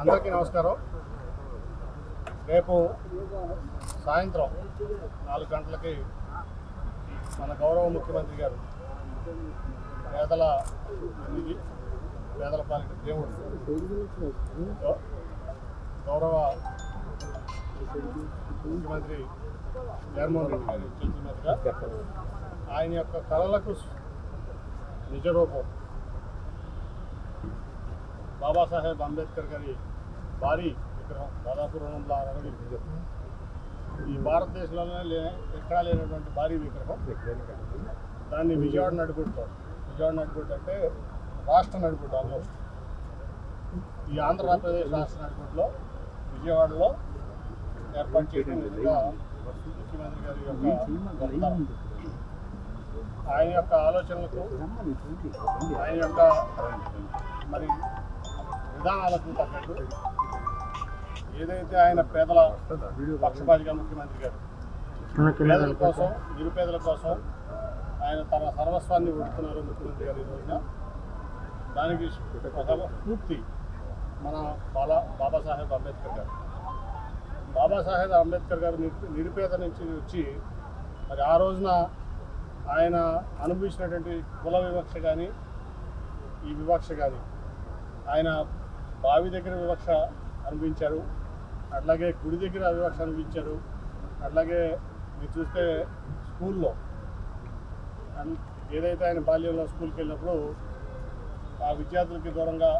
అందరికీ నమస్కారం. రేపు సాయంత్రం నాలుగు గంటలకి మన గౌరవ ముఖ్యమంత్రి గారు పేదల పేదల పాలిట దేవుడు. గౌరవ ముఖ్యమంత్రి జగన్మోహన్ రెడ్డి గారి చేతుల మీదుగా ఆయన యొక్క కళలకు నిజ రూపం బాబాసాహెబ్ అంబేద్కర్ గారి భారీ విగ్రహం దాదాపు రెండు వందల ఆరు ఈ భారతదేశంలోనే లే ఎక్కడా లేనటువంటి భారీ విగ్రహం. దాన్ని విజయవాడ నడుపుకుంటాం విజయవాడ నడుపుకుంటు అంటే రాష్ట్ర నడుపుకుంటాం ఆల్మోస్ట్. ఈ ఆంధ్రప్రదేశ్ రాష్ట్ర నడుపుట్లో విజయవాడలో ఏర్పాటు చేయడం ముఖ్యమంత్రి గారి యొక్క ఆయన యొక్క ఆలోచనలకు ఆయన యొక్క మరి విధానాలకు తగ్గట్టు ఏదైతే ఆయన పేదల పక్షపాతిగా ముఖ్యమంత్రి గారు పేదల కోసం నిరుపేదల కోసం ఆయన తన సర్వస్వాన్ని ఉడుతున్నారు ముఖ్యమంత్రి గారు ఈ రోజున. దానికి ఒక మన బాలా బాబాసాహెబ్ అంబేద్కర్ గారు. బాబాసాహెబ్ అంబేద్కర్ గారు నిరుపేద నుంచి వచ్చి మరి ఆ రోజున ఆయన అనుభవించినటువంటి కుల వివక్ష కానీ ఈ వివక్ష కానీ ఆయన బావి దగ్గర వివక్ష అనిపించారు అట్లాగే గుడి దగ్గర వివక్ష అనిపించారు అట్లాగే మీరు చూస్తే స్కూల్లో అన్- ఏదైతే ఆయన బాల్యంలో స్కూల్కి వెళ్ళినప్పుడు ఆ విద్యార్థులకి దూరంగా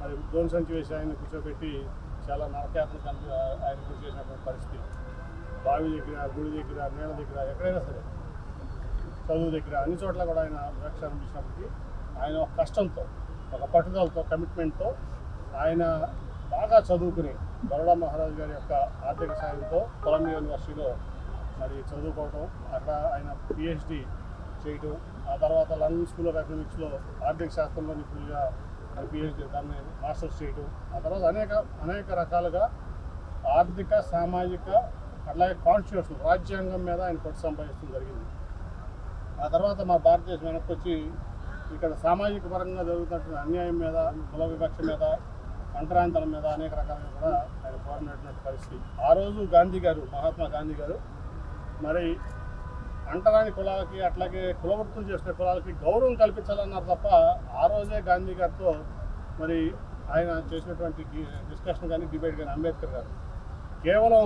మరి దోని సంచి వేసి ఆయన కూర్చోబెట్టి చాలా నరకయాత్ర ఆయన గురి చేసినటువంటి పరిస్థితి. బావి దగ్గర గుడి దగ్గర నీళ్ళ దగ్గర ఎక్కడైనా సరే చదువు దగ్గర అన్ని చోట్ల కూడా ఆయన వివక్ష అనిపించినప్పటికీ ఆయన ఒక కష్టంతో ఒక పట్టుదలతో కమిట్మెంట్తో ఆయన బాగా చదువుకుని బరోడా మహారాజు గారి యొక్క ఆర్థిక సాయంతో కొలంబియా యూనివర్సిటీలో మరి చదువుకోవటం అక్కడ ఆయన పిహెచ్డి చేయటం ఆ తర్వాత లండన్ స్కూల్ ఆఫ్ ఎకనామిక్స్లో ఆర్థిక శాస్త్రంలో నిపుణులుగా పిహెచ్డి దాన్ని మాస్టర్స్ చేయటం ఆ తర్వాత అనేక అనేక రకాలుగా ఆర్థిక సామాజిక అట్లాగే కాన్స్టిట్యూషన్ రాజ్యాంగం మీద ఆయన పట్టు సంపాదించడం జరిగింది. ఆ తర్వాత మా భారతదేశం వెనక్కి వచ్చి ఇక్కడ సామాజిక పరంగా జరుగుతున్నటువంటి అన్యాయం మీద కుల వివక్ష మీద అంటరాంతరం మీద అనేక రకాలుగా కూడా ఆయన పోరాడినటువంటి పరిస్థితి. ఆ రోజు గాంధీ గారు మహాత్మా గాంధీ గారు మరి అంటరాని కులాలకి అట్లాగే కులవృత్తులు చేసిన కులాలకి గౌరవం కల్పించాలన్నారు తప్ప ఆ రోజే గాంధీ గారితో మరి ఆయన చేసినటువంటి డిస్కషన్ కానీ డిబేట్ కానీ అంబేద్కర్ గారు. కేవలం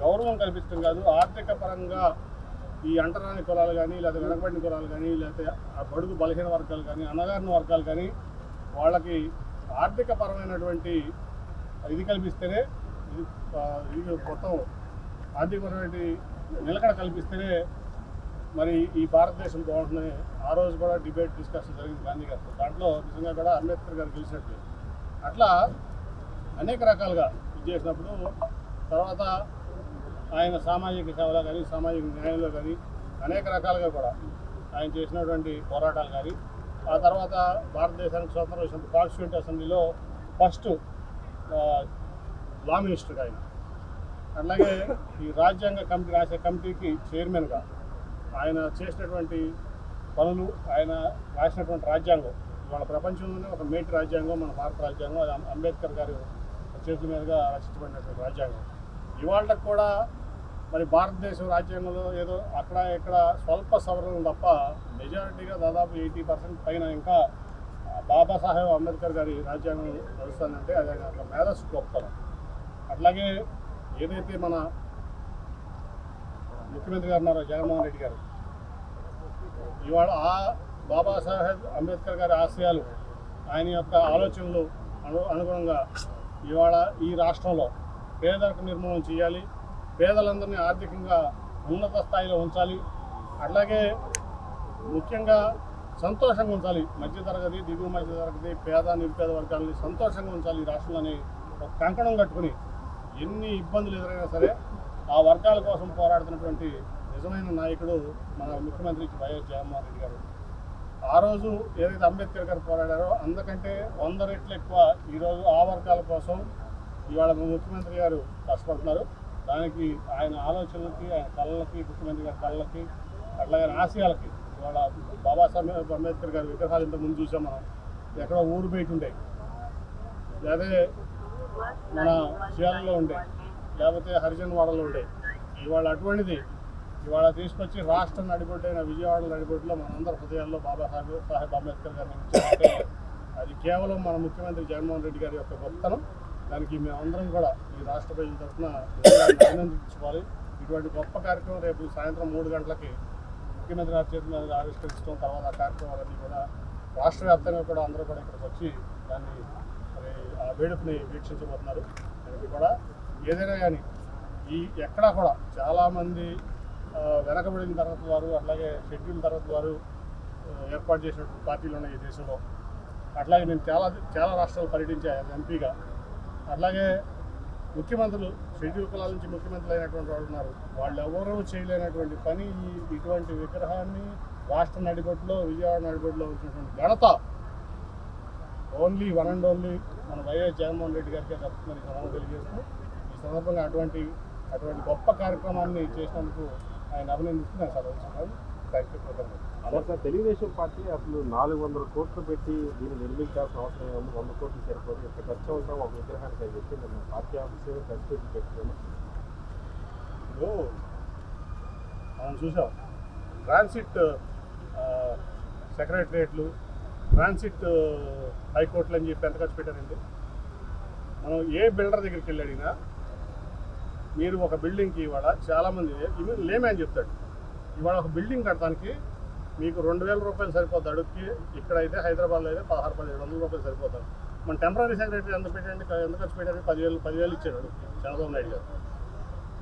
గౌరవం కల్పించడం కాదు ఆర్థిక పరంగా ఈ అంటరాని కులాలు కానీ లేదా వెనకబడిన కులాలు కానీ లేకపోతే ఆ బడుగు బలహీన వర్గాలు కానీ అన్నగారిన వర్గాలు కానీ వాళ్ళకి ఆర్థిక పరమైనటువంటి ఇది కల్పిస్తేనే ఇది ఇది మొత్తం ఆర్థికపరమైన నిలకడ కల్పిస్తేనే మరి ఈ భారతదేశం బాగుంటుందని ఆ రోజు కూడా డిబేట్ డిస్కషన్ జరిగింది గాంధీ గారితో. దాంట్లో నిజంగా కూడా అంబేద్కర్ గారు గెలిచినట్టు అట్లా అనేక రకాలుగా ఇది చేసినప్పుడు తర్వాత ఆయన సామాజిక సేవలో కానీ సామాజిక న్యాయంలో కానీ అనేక రకాలుగా కూడా ఆయన చేసినటువంటి పోరాటాలు కానీ ఆ తర్వాత భారతదేశానికి స్వతంత్రం వచ్చిన కాన్స్టిట్యూంట్ అసెంబ్లీలో ఫస్ట్ లా మినిస్టర్ ఆయన. అలాగే ఈ రాజ్యాంగ కమిటీ రాసే కమిటీకి చైర్మన్గా ఆయన చేసినటువంటి పనులు ఆయన రాసినటువంటి రాజ్యాంగం ఇవాళ ప్రపంచంలోనే ఒక మేటి రాజ్యాంగం మన భారత రాజ్యాంగం అది అంబేద్కర్ గారు చేతుల మీదుగా రచించబడినటువంటి రాజ్యాంగం. ఇవాళకు కూడా మరి భారతదేశం రాజ్యాంగంలో ఏదో అక్కడ ఇక్కడ స్వల్ప సవరణలు తప్ప మెజారిటీగా దాదాపు ఎయిటీ పర్సెంట్ పైన ఇంకా బాబాసాహెబ్ అంబేద్కర్ గారి రాజ్యాంగం నడుస్తుందంటే అది అక్కడ ఒక మేధస్సు గొప్పతనం అట్లాగే ఏదైతే మన ముఖ్యమంత్రి గారు ఉన్నారో జగన్మోహన్ రెడ్డి గారు ఇవాళ ఆ బాబాసాహెబ్ అంబేద్కర్ గారి ఆశయాలు ఆయన యొక్క ఆలోచనలు అను అనుగుణంగా ఇవాళ ఈ రాష్ట్రంలో పేదరిక నిర్మూలన చేయాలి. పేదలందరినీ ఆర్థికంగా ఉన్నత స్థాయిలో ఉంచాలి. అట్లాగే ముఖ్యంగా సంతోషంగా ఉంచాలి. మధ్యతరగతి దిగువ మధ్యతరగతి పేద నిరుపేద వర్గాలని సంతోషంగా ఉంచాలి ఈ రాష్ట్రంలోని ఒక కంకణం కట్టుకుని. ఎన్ని ఇబ్బందులు ఎదురైనా సరే ఆ వర్గాల కోసం పోరాడుతున్నటువంటి నిజమైన నాయకుడు మన ముఖ్యమంత్రి వైఎస్ జగన్మోహన్ రెడ్డి గారు. ఆ రోజు ఏదైతే అంబేద్కర్ గారు పోరాడారో అందుకంటే వంద రెట్లు ఎక్కువ ఈరోజు ఆ వర్గాల కోసం ఇవాళ ముఖ్యమంత్రి గారు కష్టపడుతున్నారు. దానికి ఆయన ఆలోచనలకి ఆయన కళలకి ముఖ్యమంత్రి గారి కళ్ళకి అట్లాగే ఆశయాలకి ఇవాళ బాబాసాహెబ్ అంబేద్కర్ గారి విగ్రహాలు ఇంత ముందు చూసాం మనం. ఎక్కడో ఊరు బయట ఉండే. అదే మన చీరాలలో ఉండే. లేకపోతే హరిజన్ వాడలో ఉండే. ఇవాళ అటువంటిది ఇవాళ తీసుకొచ్చి రాష్ట్రం నడిబొడ్డైన విజయవాడ నడిబొడ్డులో మనందరి హృదయాల్లో బాబాసాహెబ్ సాహెబ్ అంబేద్కర్ గారిని అది కేవలం మన ముఖ్యమంత్రి జగన్మోహన్ రెడ్డి గారి యొక్క గొప్పతనం. దానికి మేమందరం కూడా ఈ రాష్ట్ర ప్రజల తరఫున అభినందించుకోవాలి ఇటువంటి గొప్ప కార్యక్రమం రేపు సాయంత్రం మూడు గంటలకి ముఖ్యమంత్రి గారి చేతి మీద ఆవిష్కరించడం తర్వాత ఆ కార్యక్రమాలన్నీ కూడా రాష్ట్ర వ్యాప్తంగా కూడా అందరూ కూడా ఇక్కడికి వచ్చి దాన్ని మరి ఆ వేడుకని వీక్షించబోతున్నారు. దానికి కూడా ఏదైనా కానీ ఈ ఎక్కడా కూడా చాలామంది వెనకబడిన తరగతి వారు అట్లాగే షెడ్యూల్ తరగతి వారు ఏర్పాటు చేసినటువంటి పార్టీలు ఉన్నాయి ఈ దేశంలో. అట్లాగే నేను చాలా చాలా రాష్ట్రాలు పర్యటించాను ఎంపీగా అలాగే ముఖ్యమంత్రులు షెడ్యూల్ కులాల నుంచి ముఖ్యమంత్రులు అయినటువంటి వాళ్ళు ఉన్నారు. వాళ్ళు ఎవరూ చేయలేనటువంటి పని ఈ ఇటువంటి విగ్రహాన్ని రాష్ట్ర నడిబొడ్లో విజయవాడ నడిబొడ్లో వచ్చినటువంటి ఘనత ఓన్లీ వన్ అండ్ ఓన్లీ మన వైఎస్ జగన్మోహన్ రెడ్డి గారికి తప్పుతుందని మనం తెలియజేస్తూ ఈ సందర్భంగా అటువంటి అటువంటి గొప్ప కార్యక్రమాన్ని చేసినందుకు ఆయన అభినందిస్తూ నేను సెలవు థ్యాంక్ యూ. తెలుగుదేశం పార్టీ అసలు నాలుగు వందల కోట్లు పెట్టి దీన్ని నిర్మించాల్సిన అవసరం ఉంది వంద కోట్లు సరిపోదు ఇంత ఖర్చు అవుతాం ఒక విగ్రహానికి అని చెప్పి నేను పార్టీ ఆఫీస్ ఖర్చు పెట్టి పెట్టుకున్నాను మనం చూసాం. ట్రాన్సిట్ సెక్రటరేట్లు ట్రాన్సిట్ హైకోర్టులు అని చెప్పి ఎంత ఖర్చు పెట్టారండి? మనం ఏ బిల్డర్ దగ్గరికి వెళ్ళి అడిగినా మీరు ఒక బిల్డింగ్కి ఇవాళ చాలామంది ఇవి లేమే అని చెప్తాడు. ఇవాళ ఒక బిల్డింగ్ కట్టడానికి మీకు రెండు వేల రూపాయలు సరిపోతుంది అడుగుకి ఇక్కడైతే హైదరాబాద్లో అయితే పదహారు పదిహేడు వందల రూపాయలు సరిపోతారు మన టెంపరీ సెక్రటరీ ఎంత పెట్టండి ఎంత ఖర్చు పెట్టండి పదివేలు పదివేలు ఇచ్చాడు అడుగుకి చంద్రబాబు నాయుడు గారు.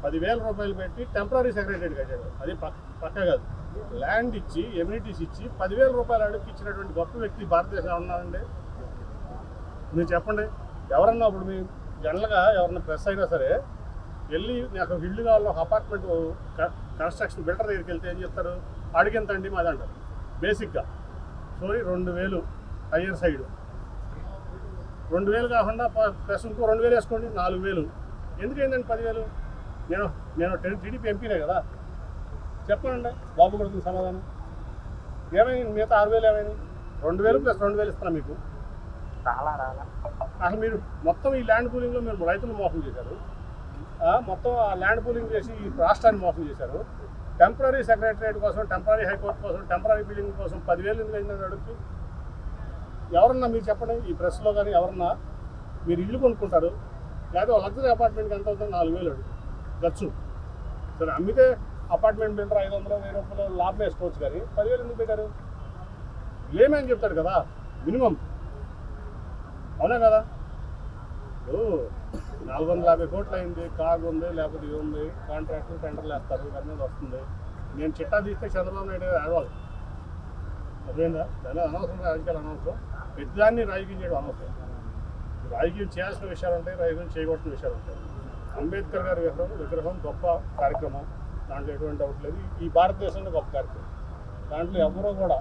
పదివేల రూపాయలు పెట్టి టెంపరీ సెక్రటరీ కట్టాడు. అది పక్క కాదు. ల్యాండ్ ఇచ్చి ఎమ్యూనిటీస్ ఇచ్చి పదివేల రూపాయలు అడుగుకి ఇచ్చినటువంటి గొప్ప వ్యక్తి భారతదేశంలో ఉన్నారండి మీరు చెప్పండి. ఎవరన్నా ఇప్పుడు మీ జనరల్గా ఎవరన్నా ప్రెస్ అయినా సరే వెళ్ళి నాకు ఇల్లు కావాలి అపార్ట్మెంట్ కన్స్ట్రక్షన్ బిల్డర్ దగ్గరికి వెళ్తే ఏం చెప్తారు అడిగెంత అండి మాది అంటారు? బేసిక్గా. సారీ రెండు వేలు హయ్యర్ సైడ్. రెండు వేలు కాకుండా ప్లస్ ఇంకో రెండు వేలు వేసుకోండి నాలుగు వేలు. ఎందుకు ఏంటండి పదివేలు? నేను నేను టెన్ టీడీపీ ఎంపీనే కదా. చెప్పండి బాబు కొడుతుంది సమాధానం. ఏమైంది? మిగతా ఆరు వేలు ఏమైంది? రెండు వేలు ప్లస్ రెండు వేలు ఇస్తాను మీకు. చాలా రాలా. అసలు మీరు మొత్తం ఈ ల్యాండ్ పూలింగ్లో మీరు రైతులు మోసం చేశారు. మొత్తం ఆ ల్యాండ్ పూలింగ్ చేసి ఈ రాష్ట్రాన్ని మోసం చేశారు. టెంపరీ సెక్రటరియట్ కోసం టెంపరీ హైకోర్టు కోసం టెంపరీ బిల్డింగ్ కోసం పదివేలు ఎందుకు అయిందని అడుగుతూ ఎవరన్నా మీరు చెప్పండి ఈ ప్రెస్లో కానీ ఎవరన్నా మీరు ఇల్లు కొనుక్కుంటారు లేదా లగ్జరీ అపార్ట్మెంట్కి ఎంత అవుతుంది నాలుగు వేలు అడుగు. ఖర్చు సరే అమ్మితే అపార్ట్మెంట్ బిల్డర్ ఐదు వందలు వెయ్యి రూపాయలు లాభం వేసుకోవచ్చు కానీ పదివేలు ఎందుకు పెట్టారు? లేమని చెప్తాడు కదా మినిమం. అవునా కదా? ఓ. నాలుగు వందల యాభై కోట్లు అయింది కార్ ఉంది లేకపోతే ఇది ఉంది కాంట్రాక్టులు టెండర్లు వేస్తారు ఇవన్నీ వస్తుంది. నేను చిట్టా తీస్తే చంద్రబాబు నాయుడు గారు అదేందా దాని అనవసరం రాజకీయాలు అనవసరం. పెద్దదాన్ని రాజకీయం చేయడం అనవసరం. రాజకీయం చేయాల్సిన విషయాలు ఉంటాయి రాజకీయం చేయకూడని విషయాలు ఉంటాయి. అంబేద్కర్ గారి విగ్రహం విగ్రహం గొప్ప కార్యక్రమం. దాంట్లో ఎటువంటి డౌట్ లేదు. ఈ భారతదేశంలో గొప్ప కార్యక్రమం. దాంట్లో ఎవరో కూడా